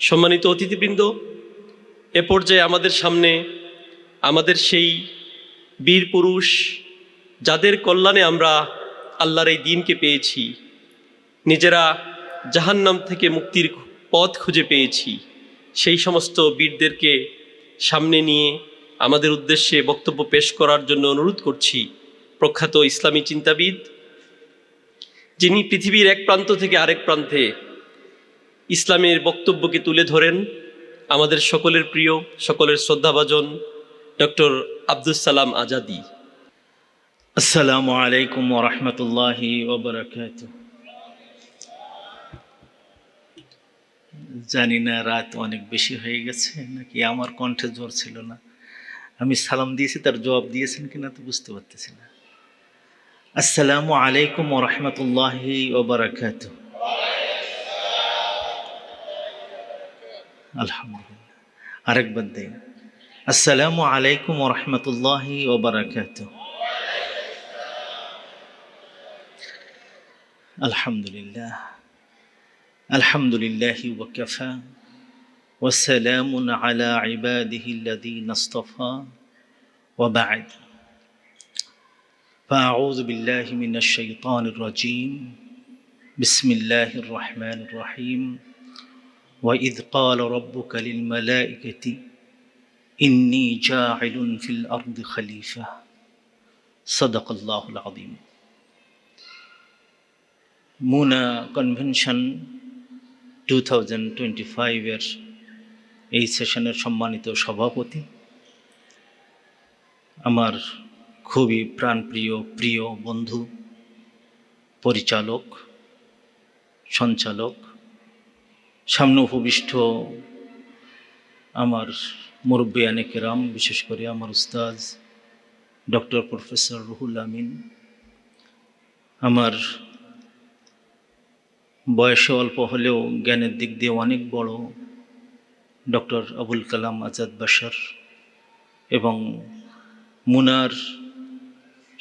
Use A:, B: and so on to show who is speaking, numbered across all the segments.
A: সম্মানিত অতিথিবৃন্দ, এ পর্যায়ে আমাদের সামনে আমাদের সেই বীর পুরুষ যাদের কল্যাণে আমরা আল্লাহর এই দিনকে পেয়েছি, নিজেরা জাহান্নাম থেকে মুক্তির পথ খুঁজে পেয়েছি, সেই সমস্ত বীরদেরকে সামনে নিয়ে আমাদের উদ্দেশ্যে বক্তব্য পেশ করার জন্য অনুরোধ করছি প্রখ্যাত ইসলামী চিন্তাবিদ যিনি পৃথিবীর এক প্রান্ত থেকে আরেক প্রান্তে ইসলামের বক্তব্যকে তুলে ধরেন, আমাদের সকলের প্রিয়, সকলের শ্রদ্ধাভাজন ডক্টর আব্দুল সালাম আজাদি।
B: আসসালামু আলাইকুম ওরহমতুল্লাহি ওবরাকাত জানি না, রাত অনেক বেশি হয়ে গেছে, নাকি আমার কণ্ঠে জোর ছিল না। আমি সালাম দিয়েছি, তার জবাব দিয়েছেন কিনা তো বুঝতে পারতেছি না। আসসালামু আলাইকুম ওরহমতুল্লাহি ওবরাকাত আলহামদুলিল্লাহ আরেকবার দেই আসসালামু আলাইকুম ওরহমতুল্লাহি ওবরাকাত الحمد لله الحمد لله وكفى وسلام على عباده الذين اصطفى وبعد فأعوذ بالله من الشيطان الرجيم بسم الله الرحمن الرحيم وإذ قال ربك للملائكة إني جاعل في الأرض خليفة صدق الله العظيم মুনা কনভেনশন টু থাউজেন্ড টোয়েন্টি ফাইভের এই সেশনের সম্মানিত সভাপতি আমার খুবই প্রাণপ্রিয়, প্রিয় বন্ধু, পরিচালক, সঞ্চালক, সামনে উপবিষ্ট আমার মুরব্বিয়ানে কেরাম, বিশেষ করে আমার উস্তাজ ডক্টর প্রফেসর রুহুল আমিন। আমার বয়সে অল্প হলেও জ্ঞানের দিক দিয়ে অনেক বড় ডক্টর আবুল কালাম আজাদ বাসার এবং মুনার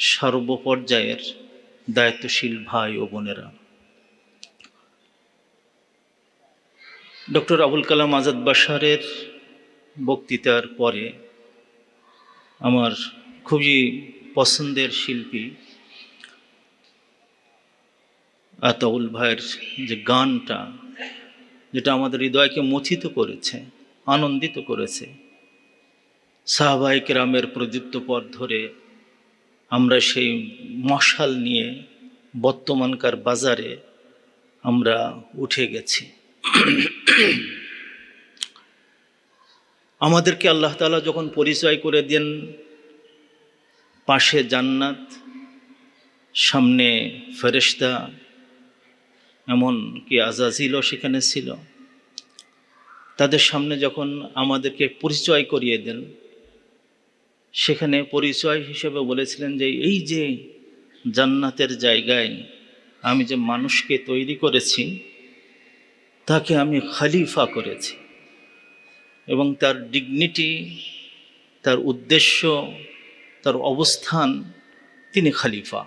B: সর্বপর্যায়ের দায়িত্বশীল ভাই ও বোনেরা। ডক্টর আবুল কালাম আজাদ বাসারের বক্তৃতার পরে আমার খুবই পছন্দের শিল্পী আতাউল ভাইয়ের যে গানটা, যেটা আমাদের হৃদয়কে মথিত করেছে, আনন্দিত করেছে সাহবাহিক রামের প্রদীপ্ত পথ ধরে আমরা সেই মশাল নিয়ে বর্তমানকার বাজারে আমরা উঠে গেছি। আমাদেরকে আল্লাহ তালা যখন পরিচয় করে দেন, পাশে জান্নাত, সামনে ফেরেশতা, এমন কি আজাজিলও সেখানে ছিল? তাদের সামনে যখন আমাদেরকে পরিচয় করিয়ে দেন সেখানে পরিচয় হিসেবে বলেছিলেন যে এই যে জান্নাতের জায়গায় আমি যে মানুষকে তৈরি করেছি, তাকে আমি খালিফা করেছি। এবং তার ডিগনিটি তার উদ্দেশ্য, তার অবস্থান তিনি খালিফা।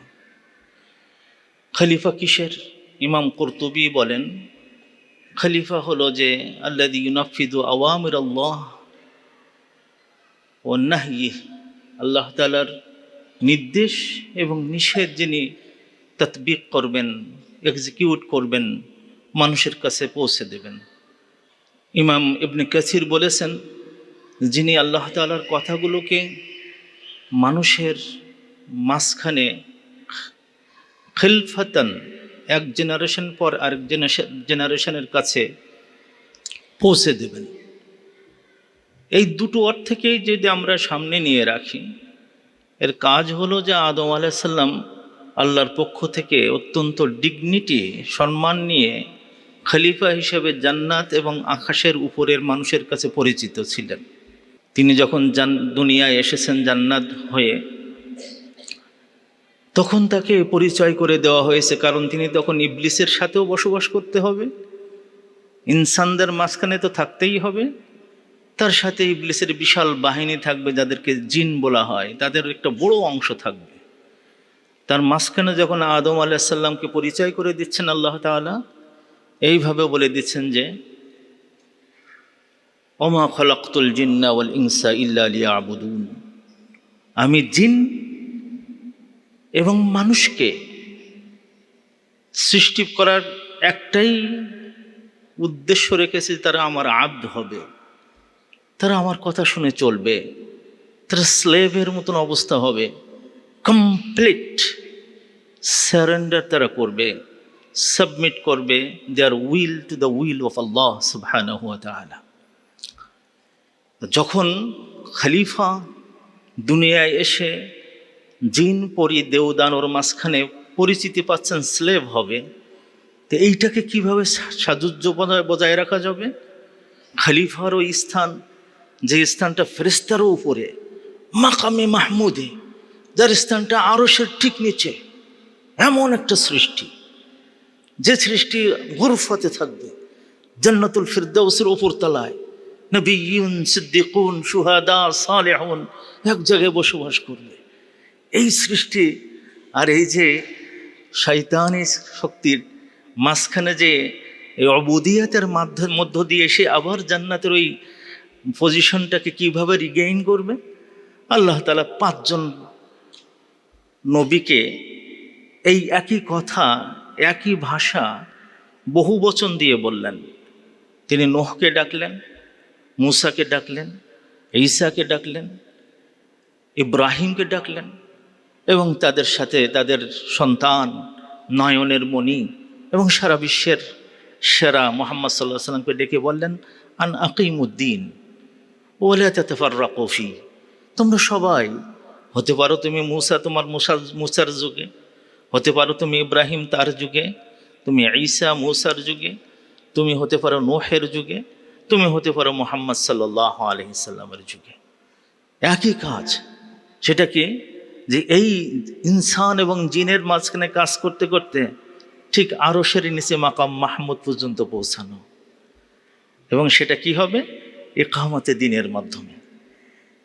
B: খালিফা কিসের? ইমাম কর্তুবি বলেন, খলিফা হলো যে আল্লাদি ইউনাফিদু আওয়ামির আল্লাহ ও নাহি আল্লাহ তালার নির্দেশ এবং নিষেধ যিনি তৎবিক করবেন এক্সিকিউট করবেন, মানুষের কাছে পৌঁছে দেবেন। ইমাম ইবনে কাসির বলেছেন, যিনি আল্লাহ তালার কথাগুলোকে মানুষের মাঝখানে খিলফাতান, এক জেনারেশন পর আরেক জেনারেশনের কাছে পৌঁছে দেবেন। এই দুটো অর্থকেই যদি আমরা সামনে নিয়ে রাখি, এর কাজ হলো যে আদম আলাইসাল্লাম আল্লাহর পক্ষ থেকে অত্যন্ত ডিগনিটি সম্মান নিয়ে খলিফা হিসেবে জান্নাত এবং আকাশের উপরের মানুষের কাছে পরিচিত ছিলেন। তিনি যখন জান, দুনিয়ায় এসেছেন জান্নাত হয়ে, তখন তাকে পরিচয় করে দেওয়া হয়েছে, কারণ তিনি তখন ইবলিসের সাথেও বসবাস করতে হবে, ইনসানদের মাঝখানে তো থাকতেই হবে। তার সাথে ইবলিসের বিশাল বাহিনী থাকবে যাদেরকে জিন বলা হয়। তাদের একটা বড় অংশ থাকবে। তার মাঝখানে যখন আদম আলাইসাল্লামকে পরিচয় করে দিচ্ছেন আল্লাহ তাআলা, এইভাবে বলে দিচ্ছেন যে অমা খলাক্তুল জিন্না ইনসা ইল্লা লিয়াবুদুন। আমি জিন এবং মানুষকে সৃষ্টি করার একটাই উদ্দেশ্য রেখেছি, তারা আমার আব্দ হবে। তারা আমার কথা শুনে চলবে। তারা স্লেভের মতন অবস্থা হবে। কমপ্লিট স্যারেন্ডার তারা করবে। সাবমিট করবে। There will to the will of আল্লাহ তাআলা যখন খালিফা দুনিয়ায় এসে জিন পরি দেওদানোর মাঝখানে পরিচিতি পাচ্ছেন স্লেভ হবে, তো এইটাকে কীভাবে সাজুজ্য বজায় বজায় রাখা যাবে? খলিফার ওই স্থান যে স্থানটা ফেরেস্তারও উপরে, মাকামে মাহমুদে, যার স্থানটা আরও সে ঠিক নিচে, এমন একটা সৃষ্টি। যে সৃষ্টি গুরফাতে থাকবে, জান্নাতুল ফিরদাউসের ওপর তলায় নবীন, সিদ্দিকুন সুহাদা সালেহুন, এক জায়গায় বসবাস করবে। এই সৃষ্টি আর এই যে শৈতানি শক্তির মাঝখানে যে অবুদিয়াতের মাধ্যম, মধ্য দিয়ে সে আবার জান্নাতের ওই পজিশনটাকে কীভাবে রিগেইন করবে? আল্লাহ তালা পাঁচজন নবীকে এই একই কথা, একই ভাষা বহু বচন দিয়ে বললেন। তিনি নোহকে ডাকলেন, মুসাকে ডাকলেন, ঈসাকে ডাকলেন, ইব্রাহিমকে ডাকলেন এবং তাদের সাথে তাদের সন্তান নয়নের মণি এবং সারা বিশ্বের সেরা মোহাম্মদ সাল্লাহ সাল্লামকে ডেকে বললেন, আন আকিমুদ্দিন ওলা তেফার কফি তোমরা সবাই, হতে পারো তুমি মুসা তোমার মুসা মুসার যুগে, হতে পারো তুমি ইব্রাহিম তার যুগে, তুমি ঈসা মুসার যুগে, তুমি হতে পারো নোহের যুগে, তুমি হতে পারো মোহাম্মদ সাল্লাহ আলহিসাল্লামের যুগে। একই কাজ, সেটা কি? যে এই ইনসান এবং জিনের মাঝখানে কাজ করতে করতে ঠিক আরশের নিচে মাকাম মাহমুদ পর্যন্ত পৌঁছানো। এবং সেটা কি হবে? একামতে দিনের মাধ্যমে।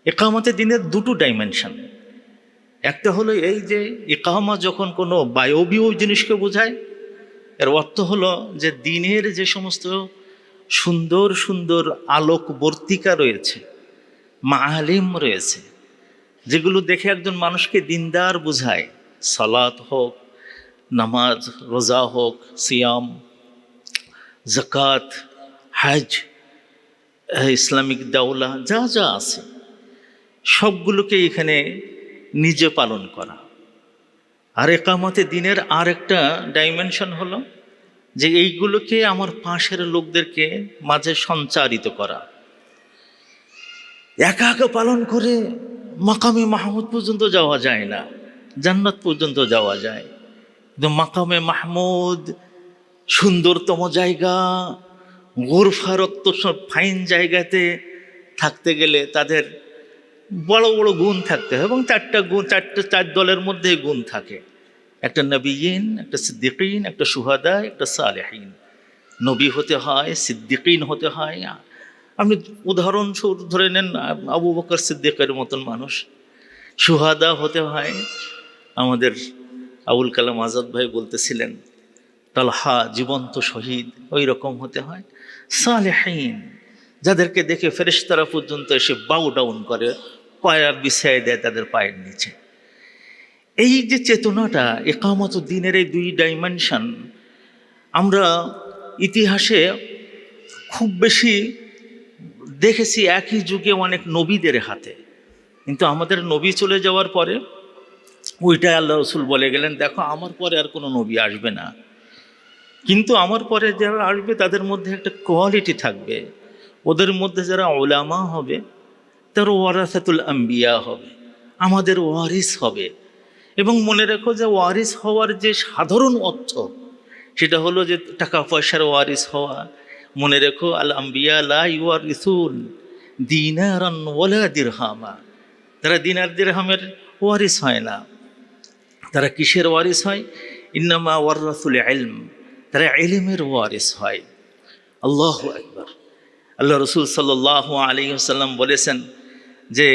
B: একামতে দিনের দুটো ডাইমেনশন একটা হলো এই যে একামা যখন কোনো বায়বীয় জিনিসকে বোঝায়, এর অর্থ হলো যে দিনের যে সমস্ত সুন্দর সুন্দর আলোকবর্তিকা রয়েছে, মাহালিম রয়েছে, যেগুলো দেখে একজন মানুষকে দিনদার বোঝায়। সালাত হোক, নামাজ, রোজা হোক, সিয়াম জাকাত হাজ ইসলামিক দাওলা যা যা আছে, সবগুলোকে এখানে নিজে পালন করা। আর একামতে দিনের আর একটা ডাইমেনশন হলো যে এইগুলোকে আমার পাশের লোকদেরকে মাঝে সঞ্চারিত করা। একা একা পালন করে মাকামে মাহমুদ পর্যন্ত যাওয়া যায় না, জান্নাত পর্যন্ত যাওয়া যায়। কিন্তু মাকামে মাহমুদ সুন্দরতম জায়গা গোরফারত্ব সব ফাইন জায়গাতে থাকতে গেলে তাদের বড় বড় গুণ থাকতে হয় এবং চারটা গুণ, চারটে, চার দলের মধ্যে গুণ থাকে। একটা নবীন, একটা সিদ্দিকিন, একটা সুহাদা, একটা সালেহীন। নবী হতে হয়, সিদ্দিকিন হতে হয়। আপনি উদাহরণস্বরূপ ধরে নেন, আবু বকর সিদ্দিকের মতন মানুষ। সুহাদা হতে হয়। আমাদের আবুল কালাম আজাদ ভাই বলতেছিলেন তালহা জীবন্ত শহীদ ওই রকম হতে হয়। সালেহীন, যাদেরকে দেখে ফেরেশতারা পর্যন্ত এসে বাউ ডাউন করে, পায়া বিছায় দেয় তাদের পায়ের নিচে। এই যে চেতনাটা, একামত দিনের এই দুই ডাইমেনশন আমরা ইতিহাসে খুব বেশি দেখেছি একই যুগে অনেক নবীদের হাতে। কিন্তু আমাদের নবী চলে যাওয়ার পরে, ওইটাই আল্লাহ রসুল বলে গেলেন, দেখো, আমার পরে আর কোনো নবী আসবে না। কিন্তু আমার পরে যারা আসবে, তাদের মধ্যে একটা কোয়ালিটি থাকবে। ওদের মধ্যে যারা ওলামা হবে, তারা ওয়ারাসাতুল আম্বিয়া হবে, আমাদের ওয়ারিস হবে। এবং মনে রেখো যে ওয়ারিস হওয়ার যে সাধারণ অর্থ, সেটা হলো যে টাকা পয়সার ওয়ারিস হওয়া। মনে রেখো, আল আম্বিয়া লা ইউয়ার ইসুল দিনারান ওয়ালা দিরহামা। তারা দিনার দিরহামের ওয়ারিস হয় না। তারা কিসের ওয়ারিস হয়? ইন্নামা ওয়ার্রাসুল ইলম। তারা এলিমের ওয়ারিস হয়। আল্লাহ একবার আল্লাহ রসুল সাল্লাহ আলী সাল্লাম বলেছেন যে,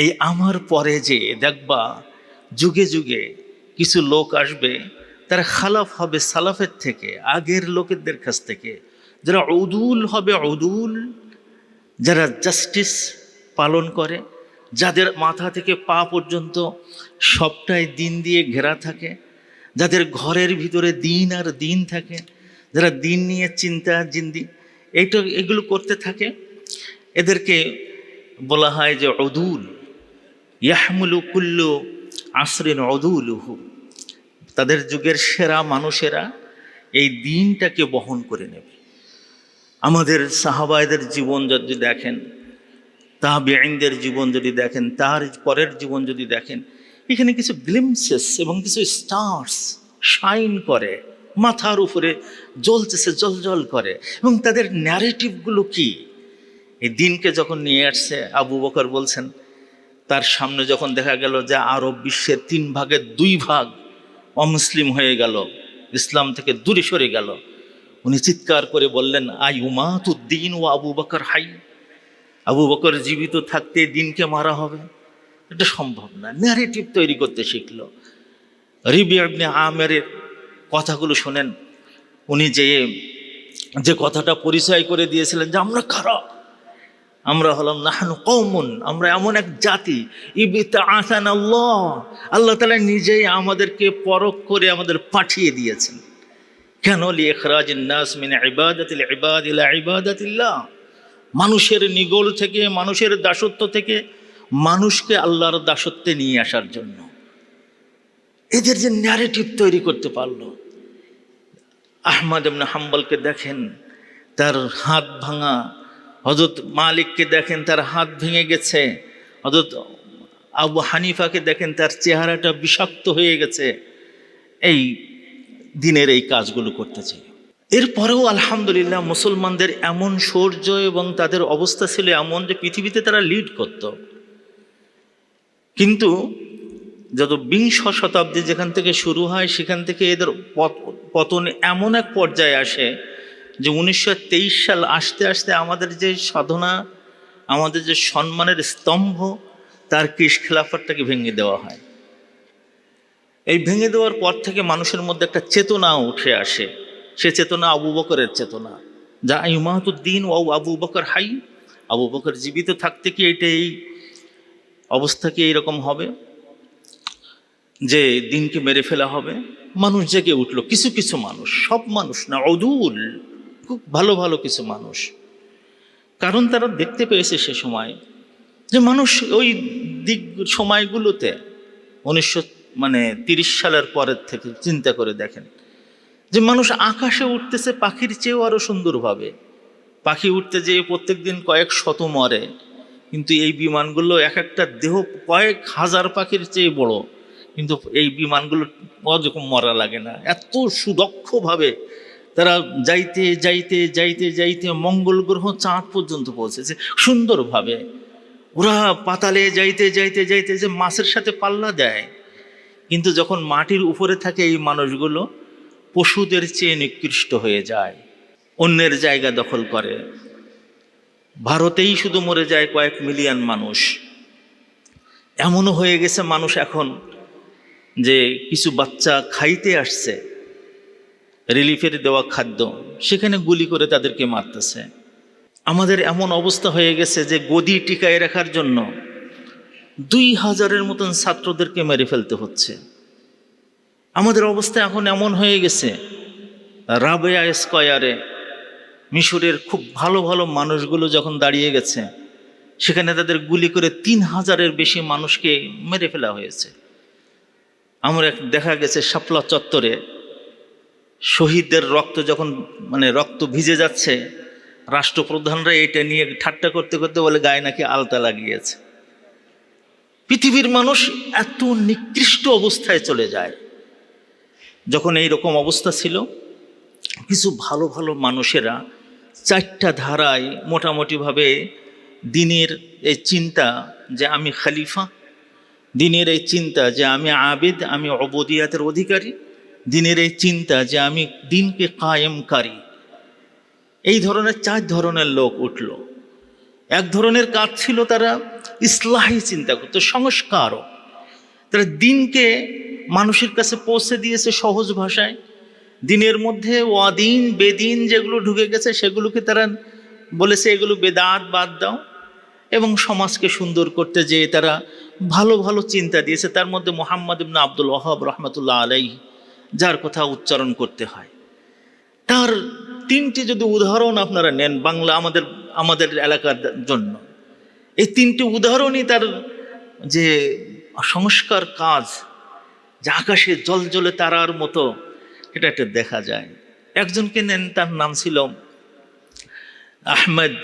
B: এই আমার পরে যে দেখবা, যুগে যুগে কিছু লোক আসবে, তারা খালাফ হবে সালাফের থেকে, আগের লোকেদের কাছ থেকে। যারা অদুল হবে অদুল যারা জাস্টিস পালন করে, যাদের মাথা থেকে পা পর্যন্ত সবটাই দিন দিয়ে ঘেরা থাকে যাদের ঘরের ভিতরে দিন আর দিন থাকে, যারা দিন নিয়ে চিন্তা জিন্দি, এইটা, এগুলো করতে থাকে। এদেরকে বলা হয় যে অদুল ইয়াহমুলু কুল্লু আসরিন অদুলুহু তাদের যুগের সেরা মানুষেরা এই দিনটাকে বহন করে নেবে। আমাদের সাহাবায়দের জীবন যদি দেখেন তাহবিআইনদের জীবন যদি দেখেন, তার পরের জীবন যদি দেখেন এখানে কিছু গ্লিমসেস এবং কিছু স্টার্স শাইন করে, মাথার উপরে জ্বলতেছে জল করে। এবং তাদের ন্যারেটিভগুলো কি? এই দিনকে যখন নিয়ে আসছে, আবু বকর বলছেন, তার সামনে যখন দেখা গেল যে আরব বিশ্বের তিন ভাগের দুই ভাগ অমুসলিম হয়ে গেল, ইসলাম থেকে দূরে সরে গেল, উনি চিৎকার করে বললেন আই উমাতুদ্দিন ও আবু বকর হাই। আবু বকর জীবিত থাকতে দিনকে মারা হবে। এটা সম্ভব না। ন্যারেটিভ তৈরি করতে শিখল। রিবি আপনি আমেরের কথাগুলো শোনেন। উনি যে যে কথাটা পরিচয় করে দিয়েছিলেন যে, আমরা খারাপ আমরা হলাম নাহানু কৌমন আমরা এমন এক জাতি। আসান আল্লাহ আল্লাহ তালা নিজেই আমাদেরকে পরখ করে আমাদের পাঠিয়ে দিয়েছেন। কেন? মিন মানুষের নিগল থেকে, মানুষের দাসত্ব থেকে মানুষকে আল্লাহর দাসত্বে নিয়ে আসার জন্য। এদের যে ন্যারেটিভ তৈরি করতে পারল। আহমদ এমন হাম্বলকে দেখেন, তার হাত ভাঙা। হজরত মালিককে দেখেন, তার হাত ভেঙে গেছে। হজরত আবু হানিফাকে দেখেন, তার চেহারাটা বিষাক্ত হয়ে গেছে। এই দিনের এই কাজগুলো করতেছে। এরপরেও আলহামদুলিল্লাহ মুসলমানদের এমন শৌর্য এবং তাদের অবস্থা ছিল এমন যে পৃথিবীতে তারা লিড করত। কিন্তু যত বিংশ শতাব্দী যেখান থেকে শুরু হয়, সেখান থেকে এদের পতন এমন এক পর্যায়ে আসে যে উনিশশো তেইশ সাল আসতে আসতে আমাদের যে সাধনা, আমাদের যে সম্মানের স্তম্ভ, তার কৃষ খেলাফারটাকে ভেঙে দেওয়া হয়। এই ভেঙে দেওয়ার পর থেকে মানুষের মধ্যে একটা চেতনা উঠে আসে। সে চেতনা আবু বকরের চেতনা। যা ইমাতুদ্দিন ও আবু বকর হাই। আবু বকর জীবিত থাকতে কি এটা এই অবস্থা কি এইরকম হবে? যে দিনকে মেরে ফেলা হবে, মানুষ জেগে উঠল, কিছু কিছু মানুষ, সব মানুষ না অদুল খুব ভালো ভালো কিছু মানুষ। কারণ তারা দেখতে পেয়েছে সে সময় যে মানুষ ওই দিক সময়গুলোতে উনিশশো মানে তিরিশ সালের পরের থেকে চিন্তা করে দেখেন, যে মানুষ আকাশে উঠতেছে, পাখির চেয়েও আরও সুন্দরভাবে। পাখি উঠতে যেয়ে প্রত্যেক দিন কয়েক শত মরে। কিন্তু এই বিমানগুলো এক একটা দেহ কয়েক হাজার পাখির চেয়ে বড়। কিন্তু এই বিমানগুলো ওরকম মরা লাগে না। এত সুদক্ষভাবে তারা যাইতে যাইতে যাইতে যাইতে মঙ্গল গ্রহ চাঁদ পর্যন্ত পৌঁছেছে। সুন্দরভাবে। ওরা পাতালে যাইতে যাইতে যাইতে যে মাছের সাথে পাল্লা দেয়। কিন্তু যখন মাটির উপরে থাকে এই মানুষগুলো, পশুদের চেয়ে নিকৃষ্ট হয়ে যায়। অন্যের জায়গা দখল করে। ভারতেই শুধু মরে যায় কয়েক মিলিয়ন মানুষ। এমনও হয়ে গেছে মানুষ এখন যে কিছু বাচ্চা খাইতে আসছে, রিলিফের দেওয়া খাদ্য, সেখানে গুলি করে তাদেরকে মারতেছে। আমাদের এমন অবস্থা হয়ে গেছে যে গদি টিকায় রাখার জন্য দুই হাজারের মতন ছাত্রদেরকে মেরে ফেলতে হচ্ছে। আমাদের অবস্থা এখন এমন হয়ে গেছে, রাবেয়া স্কয়ারে মিশরের খুব ভালো ভালো মানুষগুলো যখন দাঁড়িয়ে গেছে, সেখানে তাদের গুলি করে তিন হাজারের বেশি মানুষকে মেরে ফেলা হয়েছে। আমরা দেখা গেছে শাপলা চত্বরে, শহীদদের রক্ত যখন মানে রক্ত ভিজে যাচ্ছে, রাষ্ট্রপ্রধানরা এটা নিয়ে ঠাট্টা করতে করতে বলে গায়ে নাকি আলতা লাগিয়েছে। পৃথিবীর মানুষ এত নিকৃষ্ট অবস্থায় চলে যায়। যখন এই রকম অবস্থা ছিল, কিছু ভালো ভালো মানুষেরা চারটা ধারায় মোটামুটিভাবে দিনের এই চিন্তা যে আমি খালিফা, দিনের এই চিন্তা যে আমি আবেদ, আমি অবদিয়াতের অধিকারী, দিনের এই চিন্তা যে আমি দিনকে কায়েমকারী এই ধরনের চার ধরনের লোক উঠল। এক ধরনের কাজ ছিল তারা ইসলাহি চিন্তা করতো সংস্কারও তারা দিনকে মানুষের কাছে পৌঁছে দিয়েছে সহজ ভাষায়। দিনের মধ্যে অদিন বেদিন যেগুলো ঢুকে গেছে, সেগুলোকে তারা বলেছে এগুলো বেদাত বাদ দাও এবং সমাজকে সুন্দর করতে যেয়ে তারা ভালো ভালো চিন্তা দিয়েছে। তার মধ্যে মোহাম্মদ ইবনা আব্দুল ওহাব রহমতুল্লাহ আলাই যার কথা উচ্চারণ করতে হয়। তার তিনটি যদি উদাহরণ আপনারা নেন বাংলা আমাদের আমাদের এলাকার জন্য, এই তিনটি উদাহরণই তার যে সংস্কার কাজ, যে আকাশে জল জলে তারার মতো এটা একটা দেখা যায়। একজনকে নেন, তার নাম ছিল আহমেদ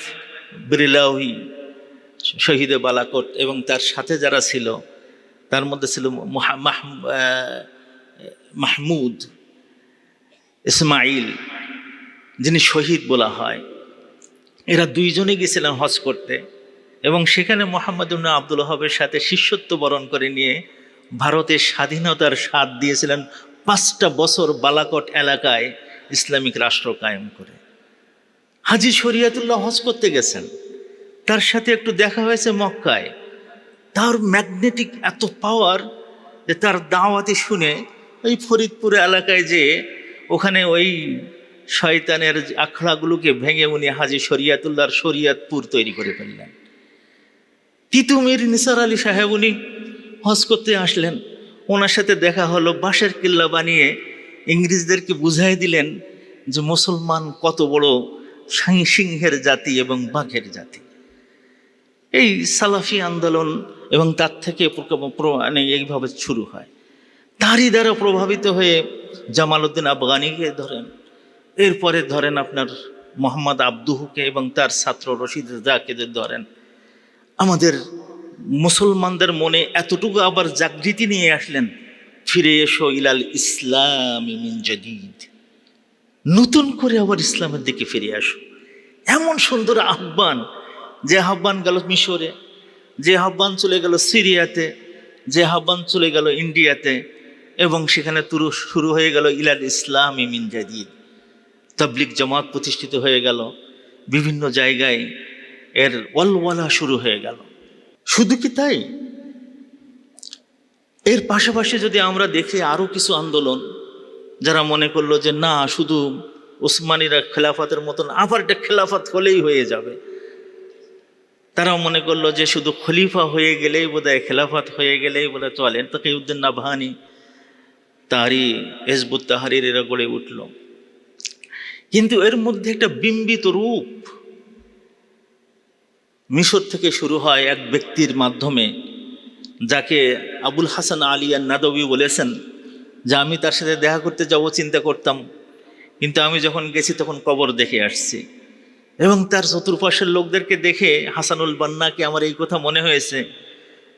B: বিরিলাহি শহীদে বালাকোট, এবং তার সাথে যারা ছিল, তার মধ্যে ছিল মাহমুদ ইসমাইল, যিনি শহীদ বলা হয়। এরা দুইজনে গেছিলেন হজ করতে, এবং সেখানে মোহাম্মদ উল্লাহ আব্দুল হবের সাথে শিষ্যত্ব বরণ করে নিয়ে ভারতের স্বাধীনতার স্বাদ দিয়েছিলেন পাঁচটা বছর বালাকট এলাকায় ইসলামিক রাষ্ট্র কায়েম করে। হাজি শরিয়াতুল্লাহ হজ করতে গেছেন। তার সাথে একটু দেখা হয়েছে মক্কায়। তার ম্যাগনেটিক এত পাওয়ার যে তার দাওয়াতি শুনে ওই ফরিদপুর এলাকায় যে ওখানে ওই শয়তানের আখড়াগুলোকে ভেঙে উনি হাজি শরিয়াতুল্লাহর শরিয়াতপুর তৈরি করে ফেললেন। তিতুমির নিসার আলী সাহেব উনি হজ করতে আসলেন। ওনার সাথে দেখা হলো, বাঁশের কিল্লা বানিয়ে ইংরেজদেরকে বুঝাই দিলেন যে মুসলমান কত বড় সিংহের জাতি এবং বাঘের জাতি। এই সালাফি আন্দোলন এবং তার থেকে মানে এইভাবে শুরু হয়। তারই দ্বারা প্রভাবিত হয়ে জামাল উদ্দিন আফগানিকে ধরেন। এরপরে ধরেন আপনার মোহাম্মদ আব্দুহুকে এবং তার ছাত্র রশিদ রেজাকে ধরেন। আমাদের মুসলমানদের মনে এতটুকু আবার জাগৃতি নিয়ে আসলেন, ফিরে এসো ইলাল ইসলাম নতুন করে আবার ইসলামের দিকে ফিরে আসো। এমন সুন্দর আহ্বান, যে আহ্বান গেল মিশরে, যে আহ্বান চলে গেল সিরিয়াতে, যে আহ্বান চলে গেল ইন্ডিয়াতে, এবং সেখানে তুরু শুরু হয়ে গেল ইলাল ইসলাম মিন জাদিদ। তাবলিক জামাত প্রতিষ্ঠিত হয়ে গেল, বিভিন্ন জায়গায় এর ওয়ালওয়ালা শুরু হয়ে গেল। শুধু কি তাই? এর পাশাপাশি যদি আমরা দেখি আরও কিছু আন্দোলন, যারা মনে করল যে না, শুধু ওসমানীরা খেলাফতের মতন, আবার একটা খেলাফত হলেই হয়ে যাবে। তারাও মনে করল যে শুধু খলিফা হয়ে গেলেই বোধহয় খেলাফত হয়ে গেলেই বোধহয় চলেন তকিউদ্দিন নাভানি, তারই হেজবুত তাহারির এরা গড়ে উঠল। কিন্তু এর মধ্যে একটা বিম্বিত রূপ মিশর থেকে শুরু হয় এক ব্যক্তির মাধ্যমে, যাকে আবুল হাসান আলী আর নাদবী বলেছেন যে আমি তার সাথে দেখা করতে যাব, চিন্তা করতাম। কিন্তু আমি যখন গেছি, তখন কবর দেখে আসছি। এবং তার চতুর্পাশের লোকদেরকে দেখে হাসানুল বান্নাকে আমার এই কথা মনে হয়েছে,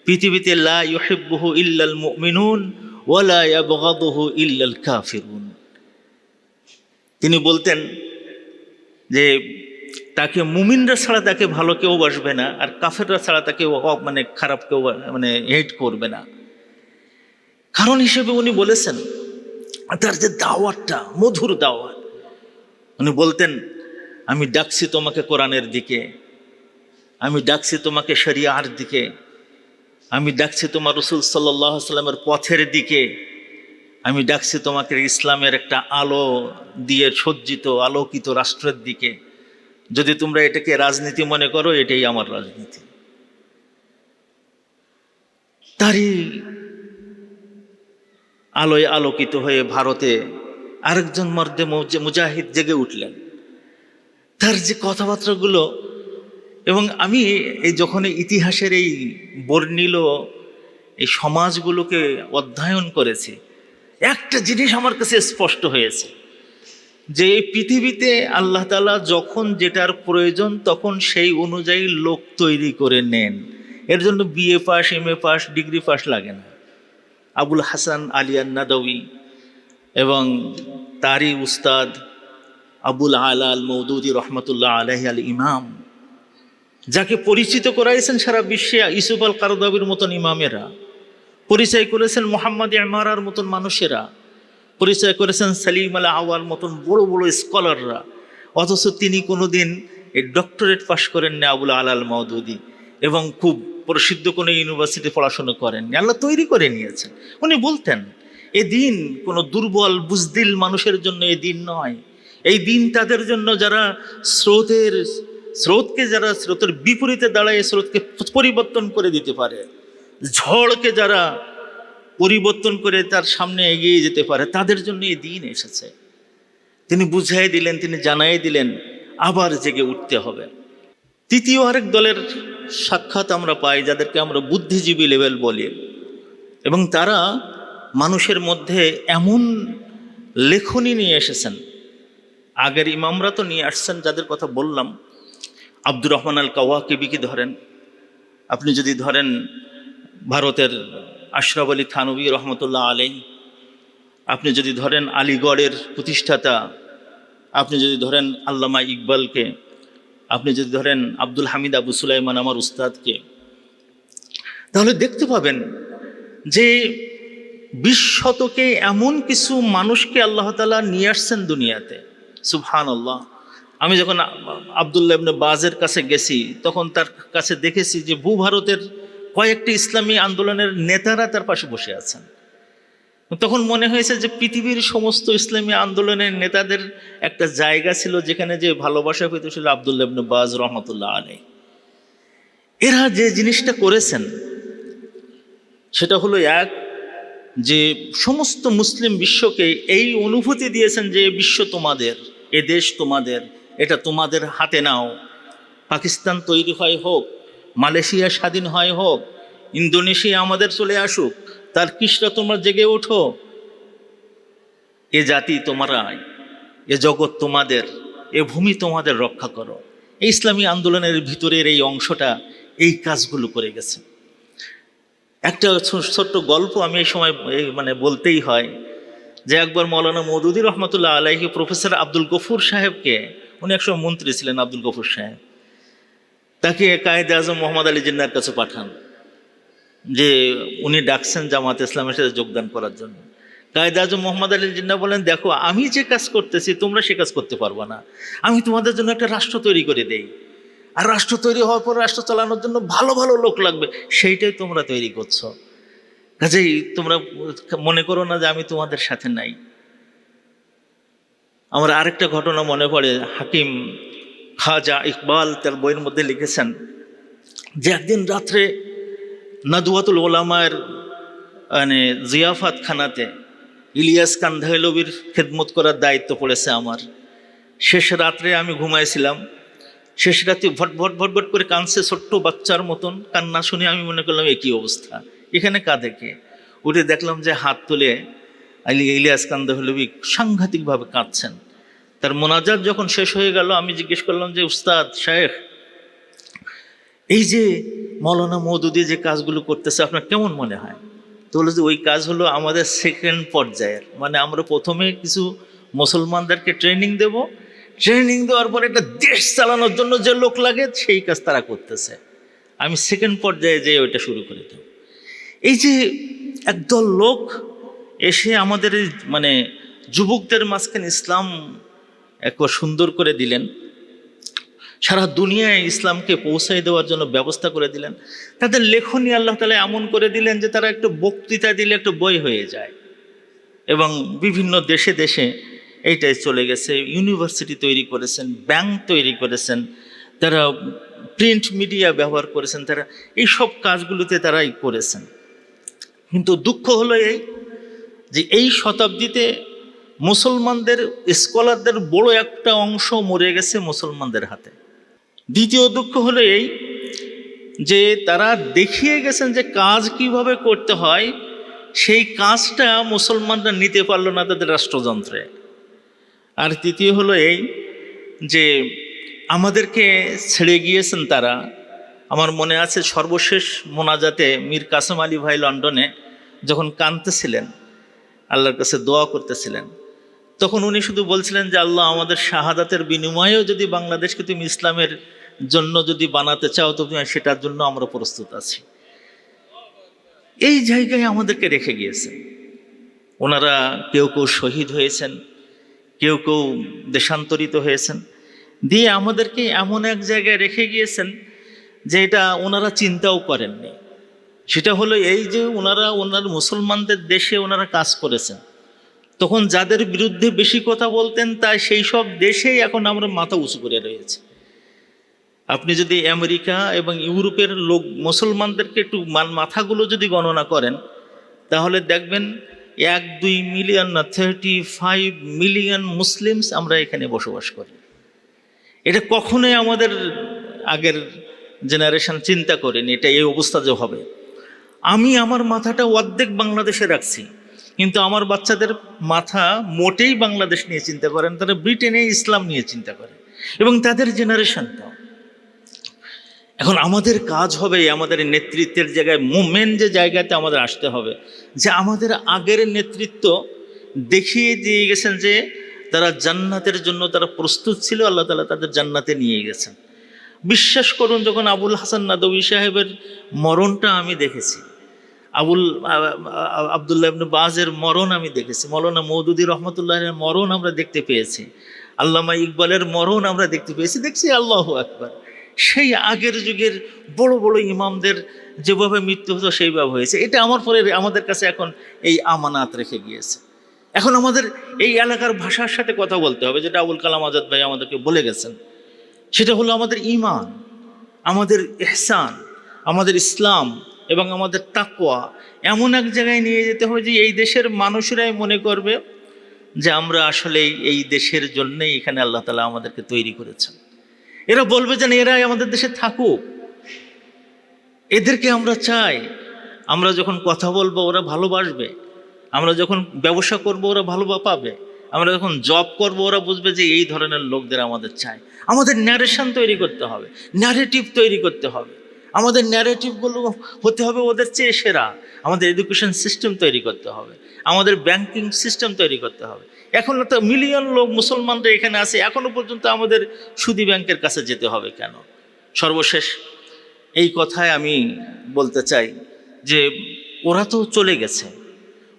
B: পৃথিবীতে লা ইউহিব্বুহু ইল্লাল মুমিনুন ওয়ালা ইয়াবগাদুহু ইল্লাল কাফিরুন। তিনি বলতেন যে তাকে মুমিনরা ছাড়া তাকে ভালো কেউ বাসবে না, আর কাফেররা ছাড়া তাকে মানে খারাপ কেউ মানে হেট করবে না। কারণ হিসেবে উনি বলেছেন, তার যে দাওয়াতটা, মধুর দাওয়াত, উনি বলতেন, আমি ডাকছি তোমাকে কোরআনের দিকে, আমি ডাকছি তোমাকে শরিয়ার দিকে, আমি ডাকছি তোমার রসুল সাল্লাহ সাল্লামের পথের দিকে, আমি ডাকছি তোমাকে ইসলামের একটা আলো দিয়ে সজ্জিত, আলোকিত রাষ্ট্রের দিকে। যদি তোমরা এটাকে রাজনীতি মনে করো, এটাই আমার রাজনীতি। তারই আলোয় আলোকিত হয়ে ভারতে আরেকজন মর্দে মুজা- মুজাহিদ জেগে উঠলেন। তার যে কথাবার্তাগুলো এবং আমি এই যখন ইতিহাসের এই বর্ণিল, এই সমাজগুলোকে অধ্যয়ন করেছি, একটা জিনিস আমার কাছে স্পষ্ট হয়েছে। যে এই পৃথিবীতে আল্লাহ তালা যখন যেটার প্রয়োজন তখন সেই অনুযায়ী লোক তৈরি করে নেন। এর জন্য BA pass M A pass, degree pass লাগে না। আবুল হাসান আলিয়ান নাদবী এবং তারই উস্তাদ আবুল আলাল মৌদুদি রহমতুল্লাহ আলহ আল ইমাম যাকে পরিচিত করাইছেন সারা বিশ্বে ইসুফ আল কারদাবির মতন ইমামেরা, পরিচয় করেছেন মোহাম্মদ ইমারার মতন মানুষেরা। পরিচয় করেছেন সালিম আল আওয়ার মতন বড় বড় স্কলাররা। অথচ তিনি কোনোদিন এই ডক্টরেট পাশ করেন না আবুল আলাল মৌদুদি এবং খুব প্রসিদ্ধ কোনো ইউনিভার্সিটি পড়াশোনা করেন আল্লাহ তৈরি করে নিয়েছেন। উনি বলতেন, এ দিন কোনো দুর্বল, বুজদিল মানুষের জন্য এ দিন নয়। এই দিন তাদের জন্য যারা স্রোতের, স্রোতকে যারা, স্রোতের বিপরীতে দাঁড়ায়, স্রোতকে পরিবর্তন করে দিতে পারে। ঝড়কে যারা পরিবর্তন করে তার সামনে এগিয়ে যেতে পারে। তাদের জন্য এই দিন এসেছে। তিনি বুঝাই দিলেন, তিনি জানাই দিলেন, আবার জেগে উঠতে হবে। তৃতীয় আরেক দলের সাক্ষাৎ আমরা পাই, যাদেরকে আমরা বুদ্ধিজীবী লেভেল বলি। এবং তারা মানুষের মধ্যে এমন লেখনী নিয়ে এসেছেন। আগের ইমামরা তো নিয়ে আসছেন, যাদের কথা বললাম। আব্দুর রহমান আল কাওয়াকিবিকে ধরেন? আপনি যদি ধরেন ভারতের আশরাফ আলী থানবী রহমতুল্লাহ আলাই আপনি যদি ধরেন আলিগড়ের প্রতিষ্ঠাতা, আপনি যদি ধরেন আল্লামা ইকবালকে, আপনি যদি ধরেন আব্দুল হামিদ আবু সুলাইমান আমার উস্তাদকে, তাহলে দেখতে পাবেন যে বিশ শতকে এমন কিছু মানুষকে আল্লাহ তালা নিয়ে আসছেন দুনিয়াতে। সুবহান আল্লাহ আমি যখন আবদুল্লাহ বাজের কাছে গেছি, তখন তার কাছে দেখেছি যে ভূ ভারতের কয়েকটি ইসলামী আন্দোলনের নেতারা তার পাশে বসে আছেন। তখন মনে হয়েছে যে পৃথিবীর সমস্ত ইসলামী আন্দোলনের নেতাদের একটা জায়গা ছিল যেখানে যে ভালোবাসা পেতে ছিল আবদুল্লাহ বাজ রহমতুল্লাহ আলী এরা যে জিনিসটা করেছেন, সেটা হলো এক, যে সমস্ত মুসলিম বিশ্বকে এই অনুভূতি দিয়েছেন যে বিশ্ব তোমাদের, এ দেশ তোমাদের, এটা তোমাদের হাতে নাও, পাকিস্তান তৈরি হয় হোক মালয়েশিয়া স্বাধীন হয় হোক, ইন্দোনেশিয়া আমাদের চলে আসুক, তার কৃষ্ণা তোমরা জেগে ওঠো। এ জাতি তোমরা এ জগৎ তোমাদের, এ ভূমি তোমাদের রক্ষা করো। এই ইসলামী আন্দোলনের ভিতরের এই অংশটা এই কাজগুলো করে গেছে। একটা ছোট্ট গল্প আমি এই সময় মানে বলতেই হয় যে একবার মৌলানা মৌদুদি রহমতুল্লাহ আলাইহি প্রফেসর আব্দুল গফুর সাহেবকে, উনি একসময় মন্ত্রী ছিলেন আব্দুল গফুর সাহেব। তাকে কায়েদে আজম মোহাম্মদ আলী জিন্নার কাছে পাঠান, যে উনি ডাকছেন জামাত ইসলামের সাথে যোগদান করার জন্য। কায়েদে আজম মোহাম্মদ আলী জিন্না বলেন, দেখো, আমি যে কাজ করতেছি, তোমরা সে কাজ করতে পারবা না। আমি তোমাদের জন্য একটা রাষ্ট্র তৈরি করে দেই। আর রাষ্ট্র তৈরি হওয়ার পর রাষ্ট্র চালানোর জন্য ভালো ভালো লোক লাগবে, সেইটাই তোমরা তৈরি করছ। কাজেই তোমরা মনে করো না যে আমি তোমাদের সাথে নাই। আমার আরেকটা ঘটনা মনে পড়ে, হাকিম খাজা ইকবাল তার বইয়ের মধ্যে লিখেছেন যে একদিন রাত্রে নাদুয়াতুল ওলামার মানে জিয়াফাত খানাতে ইলিয়াস কান্ধাইলবির খেদমত করার দায়িত্ব পড়েছে আমার। শেষ রাত্রে আমি ঘুমাইছিলাম। শেষ রাতে ভট ভট ভট ভট করে কাঁদছে ছোট্ট বাচ্চার মতন। কান্না শুনে আমি মনে করলাম একই অবস্থা? এখানে কাঁদে কে? উঠে দেখলাম যে হাত তুলে ইলিয়াস কান্দাহলবি সাংঘাতিকভাবে কাঁদছেন। তার মোনাজাত যখন শেষ হয়ে গেল, আমি জিজ্ঞেস করলাম যে, উস্তাদ, শায়েখ, এই যে মৌলানা মৌদুদি যে কাজগুলো করতেছে, আপনার কেমন মনে হয়? তো বলে যে, ওই কাজ হলো আমাদের সেকেন্ড পর্যায়ের। মানে আমরা প্রথমে কিছু মুসলমানদেরকে ট্রেনিং দেব। ট্রেনিং দেওয়ার পর একটা দেশ চালানোর জন্য যে লোক লাগে, সেই কাজ তারা করতেছে। আমি সেকেন্ড পর্যায়ে যেয়ে ওইটা শুরু করে দেব এই যে একদল লোক এসে আমাদের মানে যুবকদের মাঝখানে ইসলাম একবার সুন্দর করে দিলেন। সারা দুনিয়ায় ইসলামকে পৌঁছাই দেওয়ার জন্য ব্যবস্থা করে দিলেন। তাদের লেখনী আল্লাহ তালা এমন করে দিলেন যে তারা একটু বক্তৃতা দিলে একটু বই হয়ে যায়। এবং বিভিন্ন দেশে দেশে এইটাই চলে গেছে। ইউনিভার্সিটি তৈরি করেছেন, ব্যাংক তৈরি করেছেন, তারা প্রিন্ট মিডিয়া ব্যবহার করেছেন, তারা এই সব কাজগুলোতে তারাই করেছেন। কিন্তু দুঃখ হলো এই যে এই শতাব্দীতে মুসলমানদের স্কলারদের বড় একটা অংশ মরে গেছে মুসলমানদের হাতে। দ্বিতীয় দুঃখ হলো এই যে তারা দেখিয়ে গেছেন যে কাজ কীভাবে করতে হয়, সেই কাজটা মুসলমানরা নিতে পারল না তাদের রাষ্ট্রযন্ত্রে। আর তৃতীয় হলো এই যে আমাদেরকে ছেড়ে গিয়েছেন তারা। আমার মনে আছে সর্বশেষ মোনাজাতে মীর কাসেম আলী ভাই লন্ডনে যখন কাঁদতেছিলেন, আল্লাহর কাছে দোয়া করতেছিলেন তখন উনি শুধু বলছিলেন যে, আল্লাহ আমাদের শাহাদাতের বিনিময়েও যদি বাংলাদেশকে তুমি ইসলামের জন্য যদি বানাতে চাও, তো তুমি সেটার জন্য আমরা প্রস্তুত আছি। এই জায়গায় আমাদেরকে রেখে গিয়েছেন। ওনারা কেউ কেউ শহীদ হয়েছেন, কেউ কেউ দেশান্তরিত হয়েছেন। দিয়ে আমাদেরকে এমন এক জায়গায় রেখে গিয়েছেন যে, এটা ওনারা চিন্তাও করেননি। সেটা হলো এই যে, ওনারা, ওনার মুসলমানদের দেশে ওনারা কাজ করেছেন। তখন যাদের বিরুদ্ধে বেশি কথা বলতেন তা সেই সব দেশেই এখন আমরা মাথা উঁচু করে রয়েছে। আপনি যদি আমেরিকা এবং ইউরোপের লোক, মুসলমানদেরকে একটু মাথাগুলো যদি গণনা করেন, তাহলে দেখবেন এক, দুই মিলিয়ন না থার্টি ফাইভ মিলিয়ন মুসলিমস আমরা এখানে বসবাস করি। এটা কখনোই আমাদের আগের জেনারেশন চিন্তা করেনি, এটা এই অবস্থা যে হবে। আমি আমার মাথাটা অর্ধেক বাংলাদেশে রাখছি। কিন্তু আমার বাচ্চাদের মাথা মোটেই বাংলাদেশ নিয়ে চিন্তা করেন তারা ব্রিটেনে ইসলাম নিয়ে চিন্তা করে এবং তাদের জেনারেশনটাও এখন আমাদের কাজ হবে আমাদের নেতৃত্বের জায়গায় মেন যে জায়গাতে আমাদের আসতে হবে, যে আমাদের আগের নেতৃত্ব দেখিয়ে দিয়ে গেছেন যে তারা জান্নাতের জন্য তারা প্রস্তুত ছিল, আল্লাহ তালা তাদের জান্নাতে নিয়ে গেছেন। বিশ্বাস করুন, যখন আবুল হাসান নাদবী সাহেবের মরণটা আমি দেখেছি আবুল আবদুল্লাহ ইবনে বাজের মরণ আমি দেখেছি। মৌলানা মৌদুদি রহমতুল্লাহের মরণ আমরা দেখতে পেয়েছি। আল্লামা ইকবালের মরণ আমরা দেখতে পেয়েছি। দেখছি আল্লাহ আকবার। সেই আগের যুগের বড় বড় ইমামদের যেভাবে মৃত্যু হতো, সেইভাবে হয়েছে। এটা আমার পরে আমাদের কাছে এখন এই আমানাত রেখে গিয়েছে। এখন আমাদের এই এলাকার ভাষার সাথে কথা বলতে হবে, যেটা আবুল কালাম আজাদ ভাই আমাদেরকে বলে গেছেন। সেটা হলো আমাদের ইমান, আমাদের এহসান আমাদের ইসলাম এবং আমাদের তাকওয়া। এমন এক জায়গায় নিয়ে যেতে হবে যে এই দেশের মানুষেরাই মনে করবে যে আমরা আসলে এই দেশের জন্যই এখানে আল্লাহ তালা আমাদেরকে তৈরি করেছেন। এরা বলবে যে না, এরাই আমাদের দেশে থাকুক। এদেরকে আমরা চাই। আমরা যখন কথা বলব ওরা ভালোবাসবে। আমরা যখন ব্যবসা করব ওরা ভালো পাবে। আমরা যখন জব করব ওরা বুঝবে যে এই ধরনের লোকদের আমাদের চাই। আমাদের ন্যারেশন তৈরি করতে হবে ন্যারেটিভ তৈরি করতে হবে। আমাদের ন্যারেটিভগুলো হতে হবে ওদের চেয়ে সেরা। আমাদের এডুকেশন সিস্টেম তৈরি করতে হবে। আমাদের ব্যাংকিং সিস্টেম তৈরি করতে হবে। এখন তো মিলিয়ন লোক মুসলমানরা এখানে আছে এখনও পর্যন্ত আমাদের সুদী ব্যাংকের কাছে যেতে হবে কেন? সর্বশেষ এই কথায় আমি বলতে চাই যে ওরা তো চলে গেছে।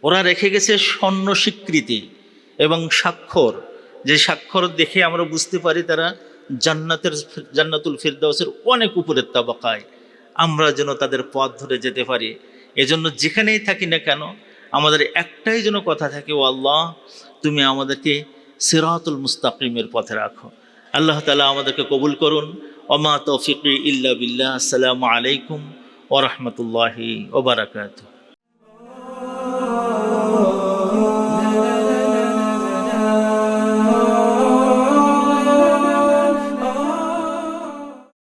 B: ওরা রেখে গেছে স্বর্ণ স্বীকৃতি এবং স্বাক্ষর। যে স্বাক্ষর দেখে আমরা বুঝতে পারি তারা জান্নাতের জান্নাতুল ফিরদাউসের অনেক উপরের তাবাকায়। আমরা যেন তাদের পথ ধরে যেতে পারি। এজন্য যেখানেই থাকি না কেন, আমাদের একটাই যেন কথা থাকে, ও আল্লাহ, তুমি আমাদেরকে সিরাতুল মুস্তাকিমের পথে রাখো। আল্লাহ তালা আমাদেরকে কবুল করুন। অমা তৌফিক ইল্লা বিল্লাহ। আসসালামু আলাইকুম ওরহমতুল্লাহি ওবরাকাতুহ